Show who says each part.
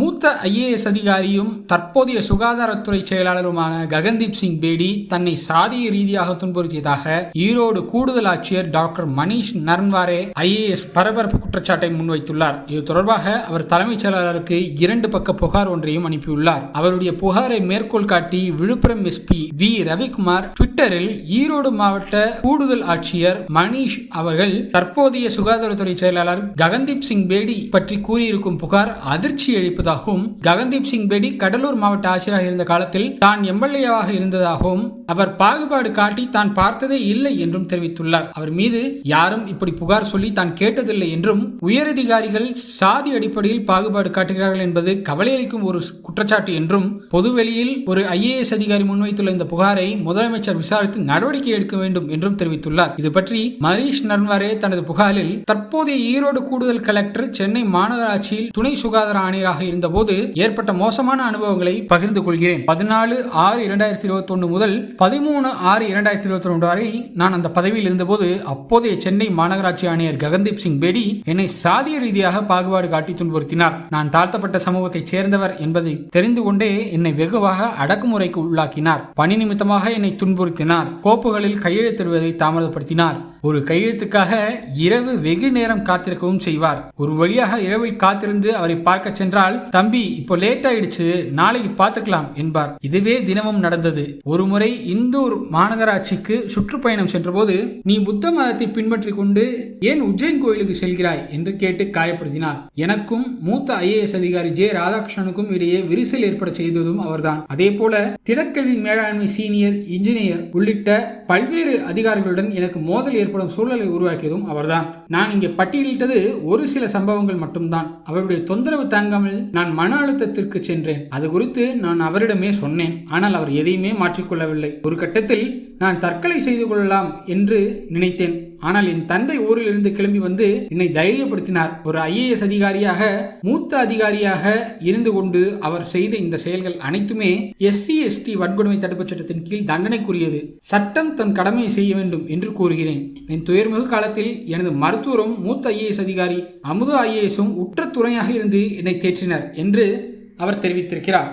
Speaker 1: மூத்த ஐஏஎஸ் அதிகாரியும் தற்போதைய சுகாதாரத்துறை செயலாளருமான ககன்தீப் சிங் பேடி தன்னை சாதிய ரீதியாக துன்புறுத்தியதாக ஈரோடு கூடுதல் ஆட்சியர் டாக்டர் மணிஷ் நர்ன்வாரே ஐஏஎஸ் பரபரப்பு குற்றச்சாட்டை முன்வைத்துள்ளார் இது தொடர்பாக அவர் தலைமைச் செயலாளருக்கு இரண்டு பக்க புகார் ஒன்றையும் அனுப்பியுள்ளார் அவருடைய புகாரை மேற்கோள் காட்டி விழுப்புரம் எஸ்பி வி ரவிக்குமார் ட்விட்டரில் ஈரோடு மாவட்ட கூடுதல் ஆட்சியர் மணிஷ் அவர்கள் தற்போதைய சுகாதாரத்துறை செயலாளர் ககன்தீப் சிங் பேடி பற்றி கூறியிருக்கும் புகார் அதிர்ச்சி அளிப்பது இருந்ததாகவும் ககன்தீப் சிங் பேடி கடலூர் மாவட்ட ஆட்சியராக இருந்த காலத்தில் தான் எம்எல்ஏவாக இருந்ததாகவும் அவர் பாகுபாடு காட்டி தான் பார்த்ததே இல்லை என்றும் தெரிவித்துள்ளார் அவர் மீது யாரும் இப்படி புகார் சொல்லி தான் கேட்டதில்லை என்றும் உயரதிகாரிகள் சாதி அடிப்படையில் பாகுபாடு காட்டுகிறார்கள் என்பது கவலையளிக்கும் ஒரு குற்றச்சாட்டு என்றும் பொதுவெளியில் ஒரு ஐஏஎஸ் அதிகாரி முன்வைத்துள்ள இந்த புகாரை முதலமைச்சர் விசாரித்து நடவடிக்கை எடுக்க வேண்டும் என்றும் தெரிவித்துள்ளார் இது பற்றி மரீஷ் நன்வாரே தனது புகாரில் தற்போதைய ஈரோடு கூடுதல் கலெக்டர் சென்னை மாநகராட்சியில் துணை சுகாதார ஆணையராக இருந்தபோது ஏற்பட்ட மோசமான அனுபவங்களை பகிர்ந்து கொள்கிறேன் பதினாலு ஆறு இரண்டாயிரத்தி இருபத்தி ஒன்று முதல் பதிமூணு ஆறு இரண்டாயிரத்தி இருபத்தி ஒன்று வரை நான் அந்த பதவியில் இருந்தபோது அப்போதைய சென்னை மாநகராட்சி ஆணையர் ககன்தீப் சிங் பேடி என்னை சாதிய ரீதியாக பாகுபாடு காட்டி துன்புறுத்தினார் நான் தாழ்த்தப்பட்ட சமூகத்தைச் சேர்ந்தவர் என்பதை தெரிந்து கொண்டே என்னை வெகுவாக அடக்குமுறைக்கு உள்ளாக்கினார் பணி நிமித்தமாக என்னை துன்புறுத்தினார் கோப்புகளில் கையெழுத்திடுவதை தாமதப்படுத்தினார் ஒரு கையெழுத்துக்காக இரவு வெகு நேரம் காத்திருக்கவும் செய்வார் ஒரு வழியாக இரவில் காத்திருந்து அவரை பார்க்க சென்றால் தம்பி இப்போ லேட் ஆயிடுச்சு நாளைக்கு பார்த்துக்கலாம் என்பார் இதுவே தினமும் நடந்தது ஒரு முறை இந்தூர் மாநகராட்சிக்கு சுற்றுப்பயணம் சென்றபோது நீ புத்த மதத்தை பின்பற்றி கொண்டு ஏன் உஜ்ஜயின் கோயிலுக்கு செல்கிறாய் என்று கேட்டு காயப்படுத்தினார் எனக்கும் மூத்த ஐஏஎஸ் அதிகாரி ஜே ராதாகிருஷ்ணனுக்கும் இடையே விரிசல் ஏற்பட செய்ததும் அவர்தான் அதே போல திடக்கல்வி மேலாண்மை சீனியர் இன்ஜினியர் உள்ளிட்ட பல்வேறு அதிகாரிகளுடன் எனக்கு மோதல் ஏற்பட ஏற்படும் சூழலை உருவாக்கியதும் அவர்தான் நான் இங்கே பட்டியலிட்டது ஒரு சில சம்பவங்கள் மட்டும்தான் அவருடைய தொந்தரவு தாங்காமல் நான் மன அழுத்தத்திற்கு சென்றேன் அது குறித்து நான் அவரிடமே சொன்னேன் ஆனால் அவர் எதையுமே மாற்றிக்கொள்ளவில்லை ஒரு கட்டத்தில் நான் தற்கொலை செய்து கொள்ளலாம் என்று நினைத்தேன் ஆனால் என் தந்தை ஊரில் இருந்து கிளம்பி வந்து என்னை தைரியப்படுத்தினார் ஒரு ஐஏஎஸ் அதிகாரியாக மூத்த அதிகாரியாக இருந்து கொண்டு அவர் செய்த இந்த செயல்கள் அனைத்துமே எஸ்சி எஸ்டி வன்கொடுமை தடுப்புச் சட்டத்தின் கீழ் தண்டனைக்குரியது சட்டம் தன் கடமையை செய்ய வேண்டும் என்று கூறுகிறேன் என் துயர்மிகு காலத்தில் எனது மருத்துவரும் மூத்த ஐஏஎஸ் அதிகாரி அமுது ஐஏஎஸும் உற்ற துணையாக இருந்து என்னை தேற்றினர் என்று அவர் தெரிவித்திருக்கிறார்